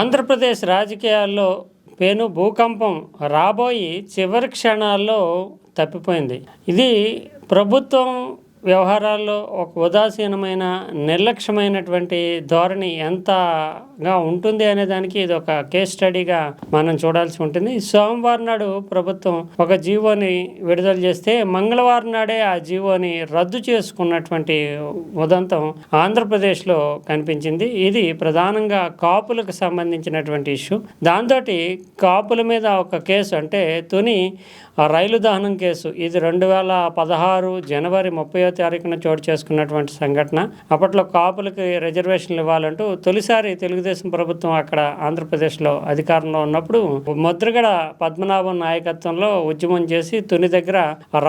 ఆంధ్రప్రదేశ్ రాజకీయాల్లో పెను భూకంపం రాబోయి చివరి క్షణాల్లో తప్పిపోయింది. ఇది ప్రభుత్వం వ్యవహారాల్లో ఒక ఉదాసీనమైన నిర్లక్ష్యమైనటువంటి ధోరణి ఎంత గా ఉంటుంది అనే దానికి ఇది ఒక కేస్ స్టడీగా మనం చూడాల్సి ఉంటుంది. సోమవారం నాడు ప్రభుత్వం ఒక జీవోని విడుదల చేస్తే మంగళవారం నాడే ఆ జీవోని రద్దు చేసుకున్నటువంటి ఉదంతం ఆంధ్రప్రదేశ్లో కనిపించింది. ఇది ప్రధానంగా కాపులకు సంబంధించినటువంటి ఇష్యూ. దాంతో కాపుల మీద ఒక కేసు అంటే తుని రైలు దహనం కేసు. ఇది రెండు వేల పదహారు జనవరి ముప్పై తారీఖున చోటు చేసుకున్నటువంటి సంఘటన. అప్పట్లో కాపులకి రిజర్వేషన్లు ఇవ్వాలంటూ తొలిసారి తెలుగుదేశం ప్రభుత్వం అక్కడ ఆంధ్రప్రదేశ్లో అధికారంలో ఉన్నప్పుడు ముద్రగడ పద్మనాభం నాయకత్వంలో ఉద్యమం చేసి తుని దగ్గర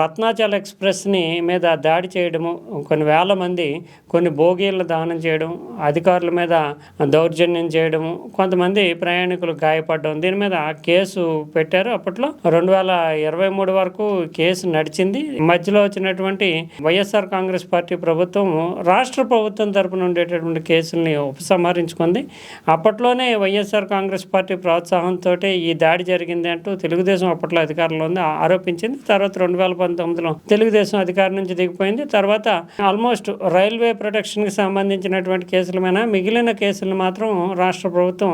రత్నాచల్ ఎక్స్ప్రెస్ని మీద దాడి చేయడము కొన్ని వేల మంది కొన్ని బోగీలను దహనం చేయడం అధికారుల మీద దౌర్జన్యం చేయడము కొంతమంది ప్రయాణికులు గాయపడడం దీని మీద కేసు పెట్టారు. అప్పట్లో రెండు వేల ఇరవై మూడు వరకు కేసు నడిచింది. మధ్యలో వచ్చినటువంటి వైఎస్ఆర్ కాంగ్రెస్ పార్టీ ప్రభుత్వం రాష్ట్ర ప్రభుత్వం తరపున ఉండేటటువంటి కేసుల్ని ఉపసంహరించుకుంది. అప్పట్లోనే వైఎస్ఆర్ కాంగ్రెస్ పార్టీ ప్రోత్సాహంతో ఈ దాడి జరిగింది అంటూ తెలుగుదేశం అప్పట్లో అధికారంలో ఉంది ఆరోపించింది. తర్వాత రెండు వేల పంతొమ్మిదిలో తెలుగుదేశం అధికారం నుంచి దిగిపోయింది. తర్వాత ఆల్మోస్ట్ రైల్వే ప్రొటెక్షన్కి సంబంధించినటువంటి కేసుల మీద మిగిలిన కేసులు మాత్రం రాష్ట్ర ప్రభుత్వం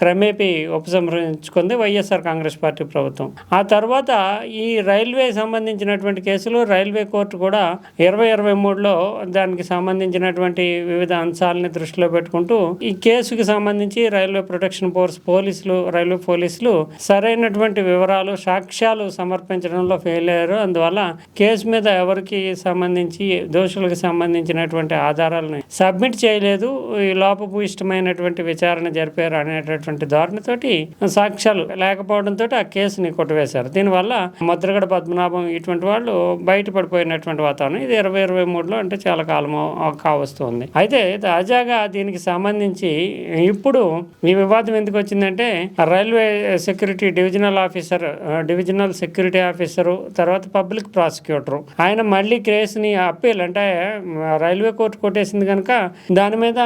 క్రమేపీ ఉపసంహరించుకుంది వైఎస్ఆర్ కాంగ్రెస్ పార్టీ ప్రభుత్వం. ఆ తర్వాత ఈ రైల్వే సంబంధించినటువంటి కేసులు రైల్వే కోర్టు కూడా ఇరవై ఇరవై మూడులో దానికి సంబంధించినటువంటి వివిధ అంశాలని దృష్టిలో పెట్టుకుంటూ ఈ కేసుకి సంబంధించి రైల్వే ప్రొటెక్షన్ ఫోర్స్ పోలీసులు రైల్వే పోలీసులు సరైనటువంటి వివరాలు సాక్ష్యాలు సమర్పించడంలో ఫెయిల్ అయ్యారు. అందువల్ల కేసు మీద ఎవరికి సంబంధించి దోషులకు సంబంధించినటువంటి ఆధారాలను సబ్మిట్ చేయలేదు. ఈ లోపభూయిష్టమైనటువంటి విచారణ జరిపారు అనేటటువంటి ధోరణితోటి సాక్ష్యాలు లేకపోవడంతో ఆ కేసుని కొట్టివేశారు. దీనివల్ల ముద్రగడ పద్మనాభం ఇటువంటి వాళ్ళు బయటపడిపోయినటువంటి వాతావరణం. ఇది ఇరవై ఇరవై మూడులో అంటే చాలా కాలం కావస్తుంది. అయితే తాజాగా దీనికి సంబంధించి ఇప్పుడు ఈ వివాదం ఎందుకు వచ్చిందంటే railway security divisional officer divisional security officer తర్వాత పబ్లిక్ ప్రాసిక్యూటర్ ఆయన మళ్ళీ కేసుని అప్పీల్ అంటే రైల్వే కోర్టు కొట్టేసింది కనుక దాని మీద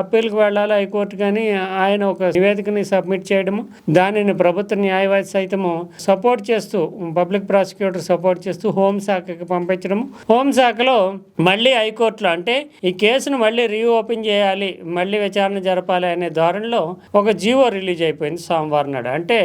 అప్పీల్కి వెళ్ళాలి హైకోర్టు కానీ ఆయన ఒక నివేదికని సబ్మిట్ చేయడము దానిని ప్రభుత్వ న్యాయవాది సైతము సపోర్ట్ చేస్తూ పబ్లిక్ ప్రాసిక్యూటర్ సపోర్ట్ చేస్తూ హోంశాఖకి పంపించడం హోంశాఖలో మళ్ళీ హైకోర్టులో అంటే ఈ కేసును మళ్ళీ రీఓపెన్ చేయాలి మళ్ళీ విచారణ జరపాలి అనే ధోరణిలో ఒక జీవో రిలీజ్ అయిపోయింది సోమవారం నాడు. అంటే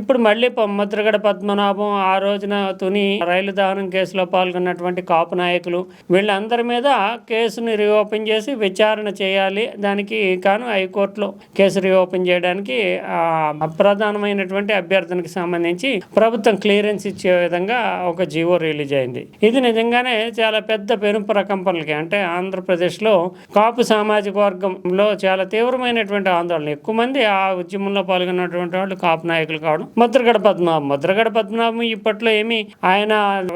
ఇప్పుడు మళ్ళీ ముద్రగడ పద్మనాభం ఆ రోజున తుని రైలు దహనం కేసులో పాల్గొన్నటువంటి కాపు నాయకులు వీళ్ళందరి మీద కేసుని రీఓపెన్ చేసి విచారణ చేయాలి. దానికి కాను హైకోర్టులో కేసు రీఓపెన్ చేయడానికి అప్రధానమైనటువంటి ప్రధానమైనటువంటి అభ్యర్థనకి సంబంధించి ప్రభుత్వం క్లియరెన్స్ ఇచ్చే విధంగా ఒక జీవో రిలీజ్ అయింది. ఇది నిజంగానే చాలా పెద్ద పెను ప్రకంపనలకి అంటే ఆంధ్రప్రదేశ్లో కాపు సామాజిక వర్గంలో చాలా తీవ్రమైన తీవ్రమైనటువంటి ఆందోళన ఎక్కువ మంది ఆ ఉద్యమంలో పాల్గొన్నటువంటి వాళ్ళు కాపు నాయకులు కావడం. ముద్రగడ పద్మనాభం. ముద్రగడ పద్మనాభం ఇప్పట్లో ఏమి ఆయన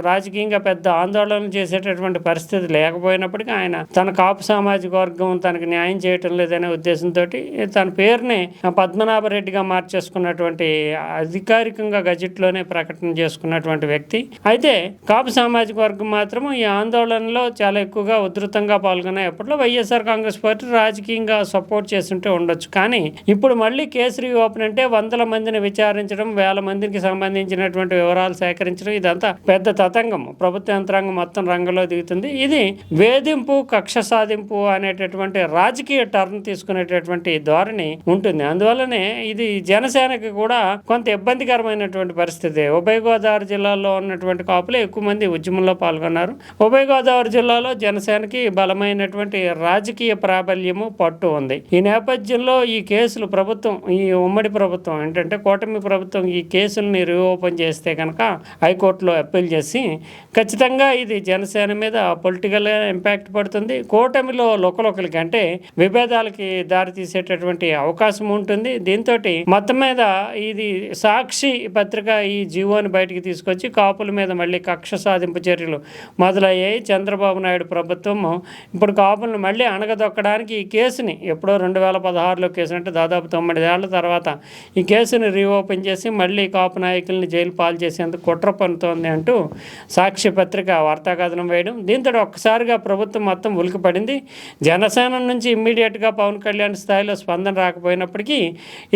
రాజకీయంగా పెద్ద ఆందోళన చేసేటటువంటి పరిస్థితి లేకపోయినప్పటికీ ఆయన తన కాపు సామాజిక వర్గం తనకు న్యాయం చేయటం లేదనే ఉద్దేశంతో తన పేరుని పద్మనాభరెడ్డిగా మార్చేసుకున్నటువంటి అధికారికంగా గజెట్లోనే ప్రకటన చేసుకున్నటువంటి వ్యక్తి. అయితే కాపు సామాజిక వర్గం మాత్రం ఈ ఆందోళనలో చాలా ఎక్కువగా ఉధృతంగా పాల్గొన్నాయి. ఎప్పట్లో వైఎస్ఆర్ కాంగ్రెస్ పార్టీ రాజకీయంగా సపోర్ట్ చేస్తుంటే ఉండొచ్చు. కానీ ఇప్పుడు మళ్ళీ కేసు రీఓపెన్ అంటే వందల మందిని విచారించడం వేల మందికి సంబంధించినటువంటి వివరాలు సేకరించడం ఇదంతా పెద్ద తతంగం ప్రభుత్వ యంత్రాంగం మొత్తం రంగంలో దిగుతుంది. ఇది వేధింపు కక్ష సాధింపు అనేటటువంటి రాజకీయ టర్న్ తీసుకునేటటువంటి ధోరణి ఉంటుంది. అందువల్లనే ఇది జనసేనకి కూడా కొంత ఇబ్బందికరమైనటువంటి పరిస్థితి. ఉభయ గోదావరి జిల్లాలో ఉన్నటువంటి కాపులు ఎక్కువ మంది ఉద్యమంలో పాల్గొన్నారు. ఉభయ గోదావరి జిల్లాలో జనసేనకి బలమైనటువంటి రాజకీయ ప్రాబల్యము పట్టు ఉంది. ఈ నేపథ్యం నేపథ్యంలో ఈ కేసులు ప్రభుత్వం ఈ ఉమ్మడి ప్రభుత్వం ఏంటంటే కూటమి ప్రభుత్వం ఈ కేసుల్ని రీఓపెన్ చేస్తే కనుక హైకోర్టులో అప్పీల్ చేసి ఖచ్చితంగా ఇది జనసేన మీద పొలిటికల్ ఇంపాక్ట్ పడుతుంది. కూటమిలో లోకలోకలకి అంటే విభేదాలకి దారి తీసేటటువంటి అవకాశం ఉంటుంది. దీంతో మొత్తం మీద ఇది సాక్షి పత్రిక ఈ జీవోని బయటికి తీసుకొచ్చి కాపుల మీద మళ్ళీ కక్ష సాధింపు చర్యలు మొదలయ్యాయి. చంద్రబాబు నాయుడు ప్రభుత్వం ఇప్పుడు కాపులను మళ్ళీ అణగదొక్కడానికి ఈ కేసుని ఎప్పుడో రెండు వేల పదహారు పదహారులో కేసు అంటే దాదాపు తొమ్మిది ఏళ్ళ తర్వాత ఈ కేసుని రీఓపెన్ చేసి మళ్ళీ కాపు నాయకుల్ని జైలు పాలు చేసేందుకు కుట్ర పన్నుతోంది అంటూ సాక్షి పత్రిక వార్తాకథనం వేయడం. దీంతో ఒక్కసారిగా ప్రభుత్వం మొత్తం ఉలికిపడింది. జనసేన నుంచి ఇమ్మీడియట్గా పవన్ కళ్యాణ్ స్థాయిలో స్పందన రాకపోయినప్పటికీ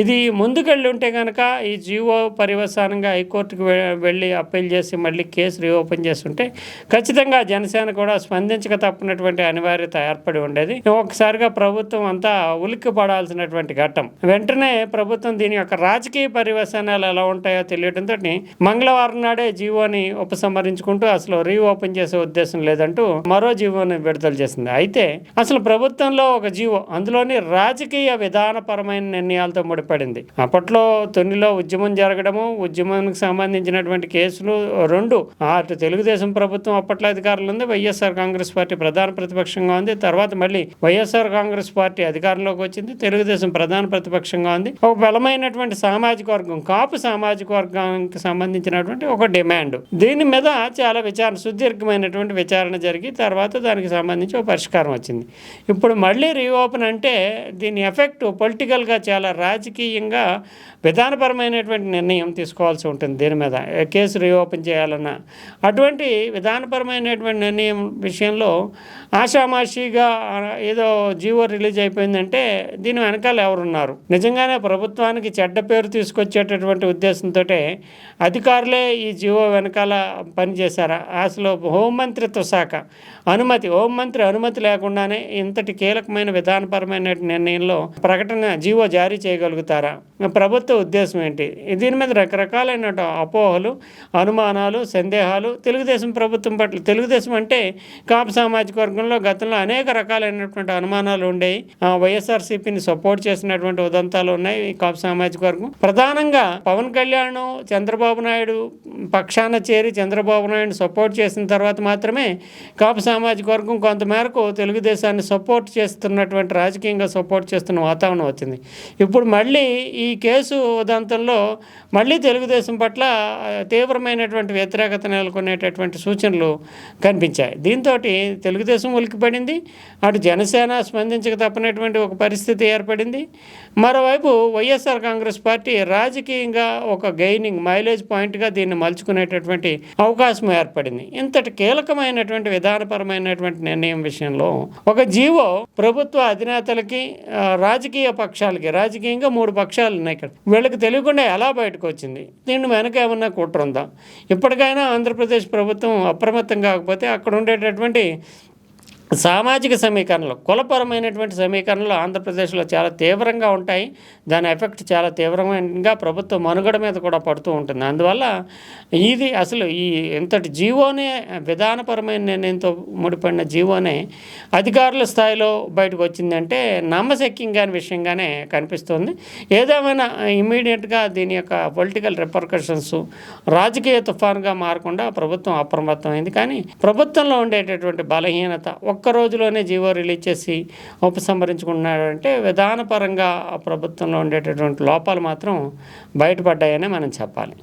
ఇది ముందుకెళ్ళి ఉంటే కనుక ఈ జీవో పరివసానంగా హైకోర్టుకు వెళ్ళి అప్పీల్ చేసి మళ్ళీ కేసు రీఓపెన్ చేస్తుంటే ఖచ్చితంగా జనసేన కూడా స్పందించక తప్పనటువంటి అనివార్యత ఏర్పడి ఉండేది. ఒకసారిగా ప్రభుత్వం అంతా ఉలిక్కి పడాల్సినటువంటి ఘట్టం. వెంటనే ప్రభుత్వం దీని యొక్క రాజకీయ పరివసనాలు ఎలా ఉంటాయో తెలియడంతో మంగళవారం నాడే జీవోని ఉపసంహరించుకుంటూ అసలు రీఓపెన్ చేసే ఉద్దేశం లేదంటూ మరో జీవోని విడుదల చేసింది. అయితే అసలు ప్రభుత్వంలో ఒక జీవో అందులోని రాజకీయ విధానపరమైన నిర్ణయాలతో ముడిపడింది. అప్పట్లో తొన్నిలో ఉద్యమం జరగడము ఉద్యమానికి సంబంధించినటువంటి కేసులు రెండు. అటు తెలుగుదేశం ప్రభుత్వం అప్పట్లో అధికారంలో ఉంది వైఎస్ఆర్ కాంగ్రెస్ పార్టీ ప్రధాన ప్రతిపక్షంగా ఉంది. తర్వాత మళ్ళీ వైఎస్ఆర్ కాంగ్రెస్ పార్టీ అధికారంలోకి వచ్చింది తెలుగుదేశం ప్రధాన ప్రతిపక్షంగా ఉంది. ఒక బలమైనటువంటి సామాజిక వర్గం కాపు సామాజిక వర్గానికి సంబంధించినటువంటి ఒక డిమాండ్. దీని మీద చాలా విచారణ సుదీర్ఘమైనటువంటి విచారణ జరిగి తర్వాత దానికి సంబంధించి ఒక పరిష్కారం వచ్చింది. ఇప్పుడు మళ్ళీ రీఓపెన్ అంటే దీని ఎఫెక్ట్ పొలిటికల్గా చాలా రాజకీయంగా విధానపరమైనటువంటి నిర్ణయం తీసుకోవాల్సి ఉంటుంది దీని మీద. ఏ కేసు రీఓపెన్ చేయాలన్నా. అటువంటి విధానపరమైనటువంటి నిర్ణయం విషయంలో ఆషామాషిగా ఏదో జీవో రిలీజ్ అయిపోయిందంటే దీని వెనకాల ఎవరున్నారు? నిజంగానే ప్రభుత్వానికి చెడ్డ పేరు తీసుకొచ్చేటటువంటి ఉద్దేశంతో అధికారులే ఈ జీవో వెనకాల పనిచేశారా? అసలు హోంమంత్రిత్వ శాఖ అనుమతి హోంమంత్రి అనుమతి లేకుండానే ఇంతటి కీలకమైన విధానపరమైన నిర్ణయంలో ప్రకటన జీవో జారీ చేయగలుగుతారా? ప్రభుత్వ ఉద్దేశం ఏంటి? దీని మీద రకరకాలైన అపోహలు అనుమానాలు సందేహాలు తెలుగుదేశం ప్రభుత్వం పట్ల తెలుగుదేశం అంటే కాపు సామాజిక వర్గంలో గతంలో అనేక రకాలైనటువంటి అనుమానాలు ఉండేవి ఆ, దీన్ని సపోర్ట్ చేసినటువంటి ఉదంతాలు ఉన్నాయి ఈ కాపు సామాజిక వర్గం. ప్రధానంగా పవన్ కళ్యాణ్ చంద్రబాబు నాయుడు పక్షాన చేరి చంద్రబాబు నాయుడు సపోర్ట్ చేసిన తర్వాత మాత్రమే కాపు సామాజిక వర్గం కొంతమేరకు తెలుగుదేశాన్ని సపోర్ట్ చేస్తున్నటువంటి రాజకీయంగా సపోర్ట్ చేస్తున్న వాతావరణం వచ్చింది. ఇప్పుడు మళ్ళీ ఈ కేసు ఉదంతంలో మళ్ళీ తెలుగుదేశం పట్ల తీవ్రమైనటువంటి వ్యతిరేకత నెలకొనేటటువంటి సూచనలు కనిపించాయి. దీంతో తెలుగుదేశం ఉలికిపడింది అటు జనసేన స్పందించక తప్పనటువంటి ఒక పరిస్థితి ఏర్పడింది. మరోవైపు వైఎస్ఆర్ కాంగ్రెస్ పార్టీ రాజకీయంగా ఒక గెయినింగ్ మైలేజ్ పాయింట్గా దీన్ని మలుచుకునేటటువంటి అవకాశం ఏర్పడింది. ఇంతటి కీలకమైనటువంటి విధానపరమైనటువంటి నిర్ణయం విషయంలో ఒక జీవో ప్రభుత్వ అధినేతలకి రాజకీయ పక్షాలకి రాజకీయంగా మూడు పక్షాలు ఉన్నాయి ఇక్కడ. వీళ్ళకి తెలియకుండా ఎలా బయటకు వచ్చింది? దీన్ని వెనక ఏమన్నా కుట్ర ఉందా? ఇప్పటికైనా ఆంధ్రప్రదేశ్ ప్రభుత్వం అప్రమత్తం కాకపోతే అక్కడ ఉండేటటువంటి సామాజిక సమీకరణలు కులపరమైనటువంటి సమీకరణలు ఆంధ్రప్రదేశ్లో చాలా తీవ్రంగా ఉంటాయి. దాని ఎఫెక్ట్ చాలా తీవ్రంగా ప్రభుత్వ మనుగడ మీద కూడా పడుతూ ఉంటుంది. అందువల్ల ఇది అసలు ఈ ఇంతటి జీవోనే విధానపరమైన నిర్ణయంతో ముడిపడిన జీవోనే అధికారుల స్థాయిలో బయటకు వచ్చిందంటే నమ్మశక్యంగా విషయంగానే కనిపిస్తుంది. ఏదేమైనా ఇమీడియట్గా దీని యొక్క పొలిటికల్ రిపర్కషన్స్ రాజకీయ తుఫాన్గా మారకుండా ప్రభుత్వం అప్రమత్తమైంది. కానీ ప్రభుత్వంలో ఉండేటటువంటి బలహీనత ఒక్క రోజులోనే జీవో రిలీజ్ చేసి ఉపసంహరించుకున్నాడంటే విధానపరంగా ఆ ప్రభుత్వంలో ఉండేటటువంటి లోపాలు మాత్రం బయటపడ్డాయనే మనం చెప్పాలి.